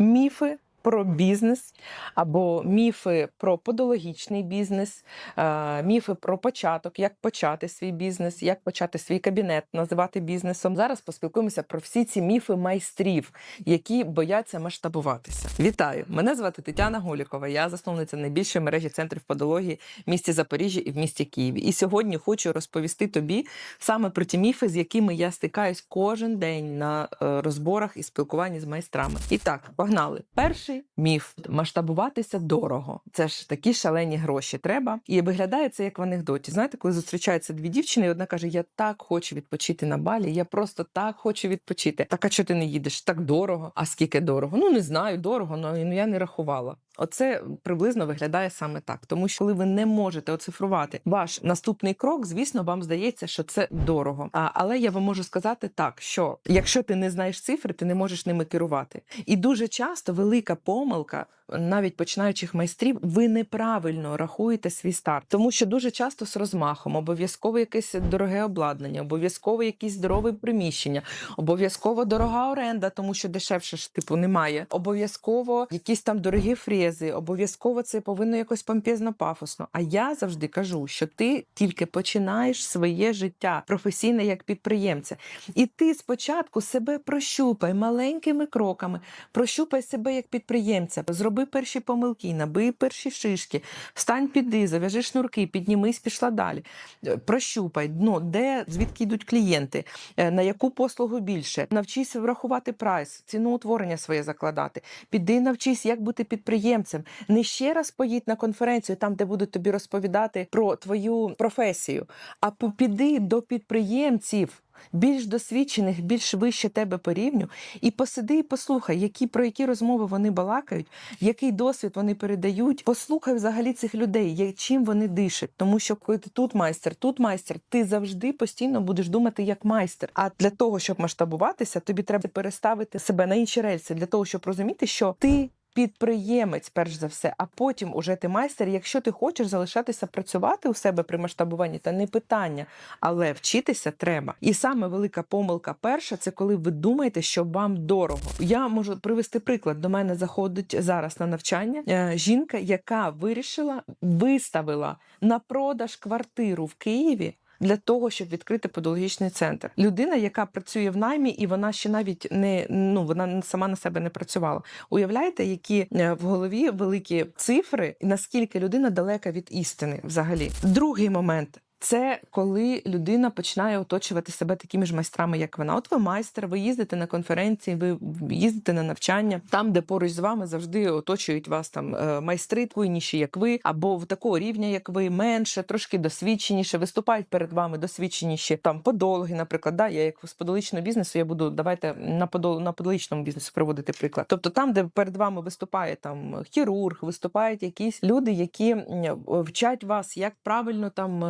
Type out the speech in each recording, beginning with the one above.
міфи. Про бізнес або міфи про подологічний бізнес, міфи про початок, як почати свій бізнес, як почати свій кабінет, називати бізнесом. Зараз поспілкуємося про всі ці міфи майстрів, які бояться масштабуватися. Вітаю! Мене звати Тетяна Голікова. Я засновниця найбільшої мережі центрів подології в місті Запоріжжя і в місті Києві. І сьогодні хочу розповісти тобі саме про ті міфи, з якими я стикаюсь кожен день на е, розборах і спілкуванні з майстрами. І так, погнали. Перший міф масштабуватися дорого. Це ж такі шалені гроші треба. І виглядає це як в анекдоті. Знаєте, коли зустрічаються дві дівчини, і одна каже: Я так хочу відпочити на балі, я просто так хочу відпочити. Так, а чого ти не їдеш? Так дорого. А скільки дорого? Ну не знаю, дорого, але ну, я не рахувала. Оце приблизно виглядає саме так, тому що коли ви не можете оцифрувати ваш наступний крок, звісно, вам здається, що це дорого. А, але я вам можу сказати так, що якщо ти не знаєш цифри, ти не можеш ними керувати. І дуже часто велика помилка. Навіть починаючих майстрів, ви неправильно рахуєте свій старт, тому що дуже часто з розмахом обов'язково якесь дороге обладнання, обов'язково якісь здорове приміщення, обов'язково дорога оренда, тому що дешевше ж типу немає. Обов'язково якісь там дорогі фрези, обов'язково це повинно якось помпезно пафосно. А я завжди кажу, що ти тільки починаєш своє життя професійне як підприємця, і ти спочатку себе прощупай маленькими кроками, прощупай себе як підприємця, зроби перші помилки, набий перші шишки, встань піди, зав'яжи шнурки, піднімись, пішла далі. Е, Прощупай дно, де звідки йдуть клієнти, е, на яку послугу більше. Навчись врахувати прайс, ціну утворення своє закладати. Піди навчись, як бути підприємцем. Не ще раз поїдь на конференцію, там, де будуть тобі розповідати про твою професію, а по- піди до підприємців. Більш досвідчених, більш вище тебе по рівню, і посиди і послухай, які про які розмови вони балакають, який досвід вони передають. Послухай взагалі цих людей, чим вони дишать. Тому що коли ти тут майстер, тут майстер, ти завжди постійно будеш думати як майстер. А для того, щоб масштабуватися, тобі треба переставити себе на інші рельси, для того, щоб розуміти, що ти. Підприємець, перш за все, а потім уже ти майстер. Якщо ти хочеш залишатися працювати у себе при масштабуванні, та не питання, але вчитися треба. І саме велика помилка перша це коли ви думаєте, що вам дорого. Я можу привести приклад. До мене заходить зараз на навчання е, жінка, яка вирішила виставила на продаж квартиру в Києві. Для того щоб відкрити подологічний центр, людина, яка працює в наймі, і вона ще навіть не ну вона сама на себе не працювала. Уявляєте, які е, в голові великі цифри, наскільки людина далека від істини взагалі. Другий момент. Це коли людина починає оточувати себе такими ж майстрами, як вона. От ви майстер, ви їздите на конференції, ви їздите на навчання, там, де поруч з вами завжди оточують вас там е, майстри твоїніші, як ви, або в такого рівня, як ви, менше, трошки досвідченіше, виступають перед вами досвідченіші там подологи, наприклад. Да, я як з подоличного бізнесу, я буду давайте на подол на подоличному бізнесу приводити приклад. Тобто, там, де перед вами виступає там хірург, виступають якісь люди, які вчать вас, як правильно там.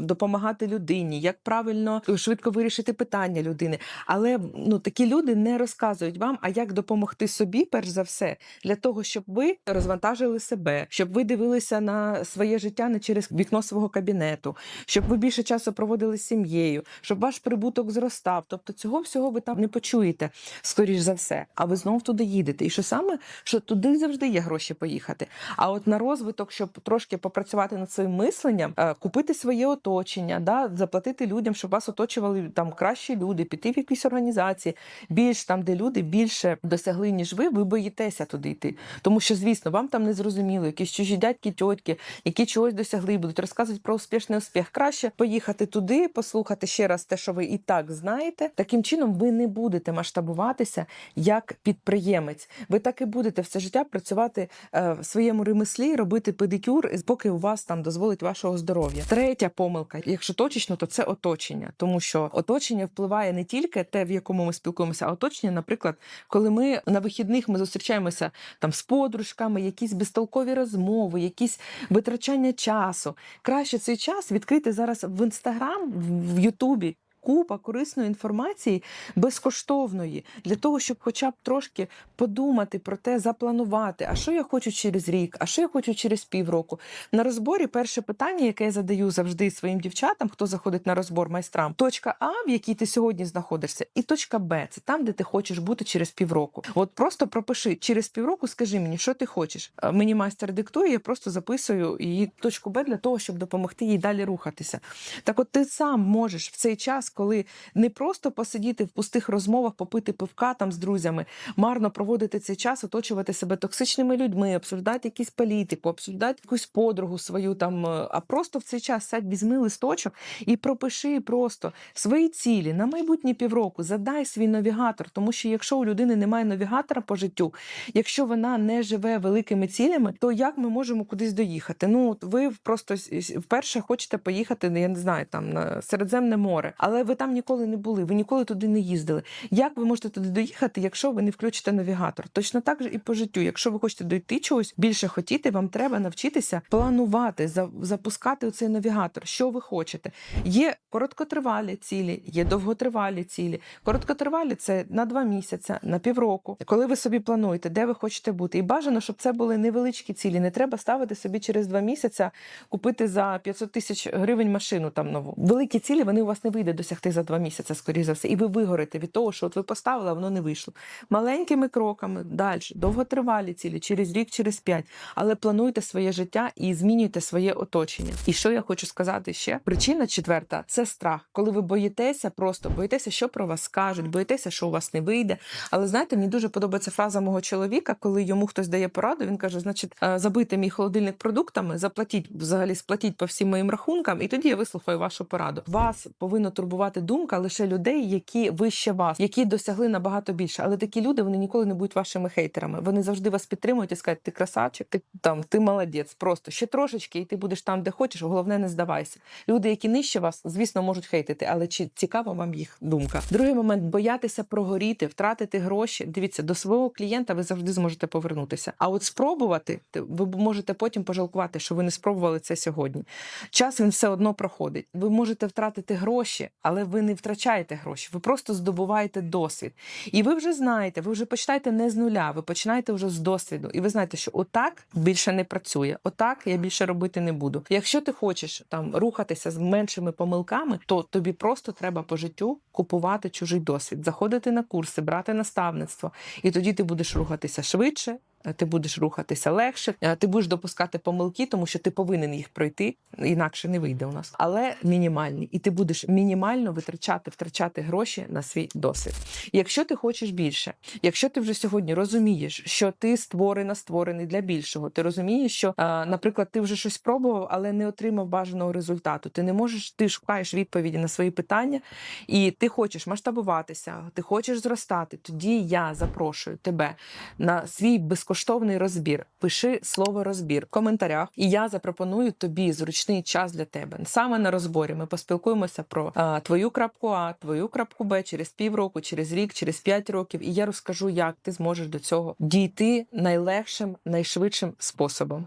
Е, допомагати людині, як правильно швидко вирішити питання людини. Але ну такі люди не розказують вам, а як допомогти собі, перш за все, для того, щоб ви розвантажили себе, щоб ви дивилися на своє життя не через вікно свого кабінету, щоб ви більше часу проводили з сім'єю, щоб ваш прибуток зростав. Тобто цього всього ви там не почуєте, скоріш за все. А ви знов туди їдете. І що саме, що туди завжди є гроші поїхати. А от на розвиток, щоб трошки попрацювати над своїм мисленням, е, купити своє оточення, да, заплатити людям, щоб вас оточували там кращі люди, піти в якісь організації, більш там, де люди більше досягли, ніж ви, ви боїтеся туди йти. Тому що, звісно, вам там не зрозуміло, якісь чужі дядьки, тьотьки, які чогось досягли, будуть розказувати про успішний успіх. Краще поїхати туди, послухати ще раз те, що ви і так знаєте. Таким чином, ви не будете масштабуватися як підприємець. Ви так і будете все життя працювати е, в своєму ремеслі, робити педикюр, поки у вас там дозволить вашого здоров'я. Третя помилка, якщо точечно, то це оточення, тому що оточення впливає не тільки те, в якому ми спілкуємося, а оточення, наприклад, коли ми на вихідних ми зустрічаємося там з подружками, якісь безтолкові розмови, якісь витрачання часу. Краще цей час відкрити зараз в інстаграм, в Ютубі. Купа корисної інформації безкоштовної для того, щоб хоча б трошки подумати про те, запланувати, а що я хочу через рік, а що я хочу через півроку. На розборі перше питання, яке я задаю завжди своїм дівчатам, хто заходить на розбор майстрам, точка А, в якій ти сьогодні знаходишся, і точка Б це там, де ти хочеш бути через півроку. От просто пропиши через півроку, скажи мені, що ти хочеш. Е, Мені майстер диктує, я просто записую її точку Б для того, щоб допомогти їй далі рухатися. Так, от ти сам можеш в цей час, коли не просто посидіти в пустих розмовах, попити пивка там з друзями, марно проводити цей час, оточувати себе токсичними людьми, обсуждати якісь політику, обсуждати якусь подругу свою там, е, а просто в цей час сядь, візьми листочок і пропиши просто свої цілі на майбутні півроку. Задай свій навігатор, тому що якщо у людини немає навігатора по життю, якщо вона не живе великими цілями, то як ми можемо кудись доїхати? Ну ви просто вперше хочете поїхати, я не знаю, там на Середземне море, але ви там ніколи не були, ви ніколи туди не їздили. Як ви можете туди доїхати, якщо ви не включите навігатор? Точно так же і по життю. Якщо ви хочете дойти чогось більше хотіти, вам треба навчитися планувати, запускати цей навігатор. Що ви хочете? Є короткотривалі цілі, є довготривалі цілі. Короткотривалі це на два місяці, на півроку. Коли ви собі плануєте, де ви хочете бути, і бажано, щоб це були невеличкі цілі. Не треба ставити собі через два місяці купити за 500 тисяч гривень машину там нову. Великі цілі вони у вас не вийде досягти за два місяці, скоріше за все, і ви вигорите від того, що от ви поставили, а воно не вийшло. Маленькими кроками далі, довготривалі цілі, через рік, через п'ять. Але плануйте своє життя і змінюйте своє оточення. І що я хочу сказати ще? Причина четверта це страх, коли ви боїтеся, просто боїтеся, що про вас скажуть, боїтеся, що у вас не вийде. Але знаєте, мені дуже подобається фраза мого чоловіка, коли йому хтось дає пораду. Він каже: значить, е, забийте мій холодильник продуктами, заплатіть взагалі сплатіть по всім моїм рахункам, і тоді я вислухаю вашу пораду. Вас повинна турбувати думка лише людей, які вище вас, які досягли набагато більше. Але такі люди вони ніколи не будуть вашими хейтерами. Вони завжди вас підтримують і скажуть, ти красавчик, ти там ти молодець. Просто ще трошечки, і ти будеш там, де хочеш. Головне, не здавайся. Люди, які нижче вас, звісно, можуть хейтити, але чи цікава вам їх думка? Другий момент боятися прогоріти, втратити гроші. Дивіться, до свого клієнта ви завжди зможете повернутися. А от спробувати ти- ви можете потім пожалкувати, що ви не спробували це сьогодні. Час він все одно проходить. Ви можете втратити гроші, але ви не втрачаєте гроші. Ви просто здобуваєте досвід. І ви вже знаєте, ви вже починаєте не з нуля, ви починаєте вже з досвіду. І ви знаєте, що отак більше не працює. Отак я більше робити не буду. Якщо ти хочеш там рухатися з меншими помилками, то тобі просто треба по життю купувати чужий досвід, заходити на курси, брати наставництво, і тоді ти будеш рухатися швидше. Е, Ти будеш рухатися легше, е, ти будеш допускати помилки, тому що ти повинен їх пройти, інакше не вийде у нас. Але мінімальні, і ти будеш мінімально витрачати, втрачати гроші на свій досвід. Якщо ти хочеш більше, якщо ти вже сьогодні розумієш, що ти створена, створений для більшого, ти розумієш, що, е, наприклад, ти вже щось пробував, але не отримав бажаного результату. Ти не можеш, ти шукаєш відповіді на свої питання, і ти хочеш масштабуватися, ти хочеш зростати. Тоді я запрошую тебе на свій безкоштовний розбір. Пиши слово розбір в коментарях, і я запропоную тобі зручний час для тебе. Саме на розборі ми поспілкуємося про а, твою крапку А, твою крапку Б через півроку, через рік, через п'ять років. І я розкажу, як ти зможеш до цього дійти найлегшим, найшвидшим способом.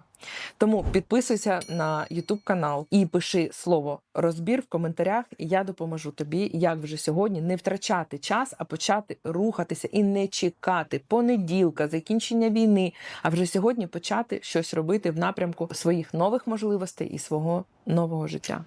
Тому підписуйся на YouTube канал і пиши слово розбір в коментарях. І я допоможу тобі, як вже сьогодні не втрачати час, а почати рухатися і не чекати понеділка, закінчення війни, а вже сьогодні почати щось робити в напрямку своїх нових можливостей і свого нового життя.